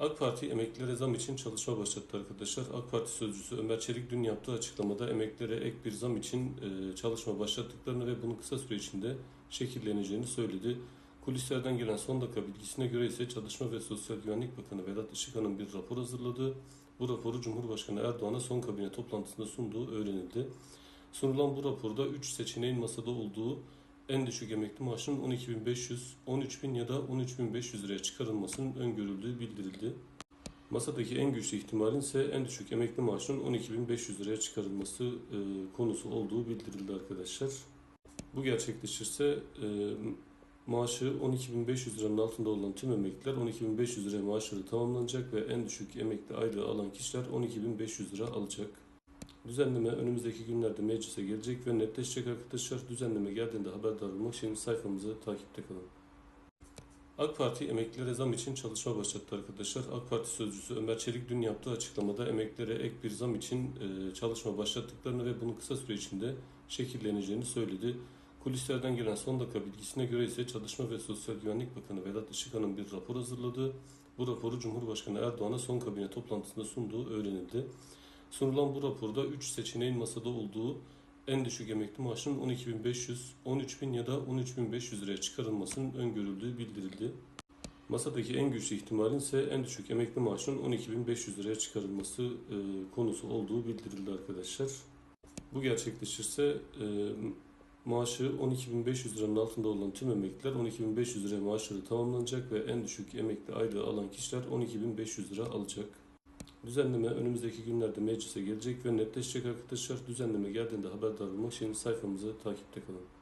AK Parti emeklilere zam için çalışma başlattı arkadaşlar. AK Parti sözcüsü Ömer Çelik dün yaptığı açıklamada emeklilere ek bir zam için e, çalışma başlattıklarını ve bunun kısa süre içinde şekilleneceğini söyledi. Kulislerden gelen son dakika bilgisine göre ise Çalışma ve Sosyal Güvenlik Bakanı Vedat Işıkhan'ın bir rapor hazırladı. Bu raporu Cumhurbaşkanı Erdoğan'a son kabine toplantısında sunduğu öğrenildi. Sunulan bu raporda 3 seçeneğin masada olduğu en düşük emekli maaşının 12.500, 13.000 ya da 13.500 liraya çıkarılmasının öngörüldüğü bildirildi. Masadaki en güçlü ihtimalin ise en düşük emekli maaşının 12.500 liraya çıkarılması e, konusu olduğu bildirildi arkadaşlar. Bu gerçekleşirse e, maaşı 12.500 liranın altında olan tüm emekliler 12.500 liraya maaşları tamamlanacak ve en düşük emekli aylığı alan kişiler 12.500 lira alacak. Düzenleme önümüzdeki günlerde meclise gelecek ve netleşecek arkadaşlar. Düzenleme geldiğinde haberdar olmak için sayfamızı takipte kalın. AK Parti emeklilere zam için çalışma başlattı arkadaşlar. AK Parti sözcüsü Ömer Çelik dün yaptığı açıklamada emeklilere ek bir zam için e, çalışma başlattıklarını ve bunun kısa süre içinde şekilleneceğini söyledi. Kulislerden gelen son dakika bilgisine göre ise Çalışma ve Sosyal Güvenlik Bakanı Vedat Işıkhan'ın bir rapor hazırladı. Bu raporu Cumhurbaşkanı Erdoğan'a son kabine toplantısında sunduğu öğrenildi. Sunulan bu raporda 3 seçeneğin masada olduğu en düşük emekli maaşının 12.500, 13.000 ya da 13.500 liraya çıkarılmasının öngörüldüğü bildirildi. Masadaki en güçlü ihtimalin ise en düşük emekli maaşının 12.500 liraya çıkarılması e, konusu olduğu bildirildi arkadaşlar. Bu gerçekleşirse e, maaşı 12.500 liranın altında olan tüm emekliler 12.500 liraya maaşları tamamlanacak ve en düşük emekli aylığı alan kişiler 12.500 lira alacak. Düzenleme önümüzdeki günlerde meclise gelecek ve netleşecek arkadaşlar. Düzenleme geldiğinde haberdar olmak için sayfamızı takipte kalın.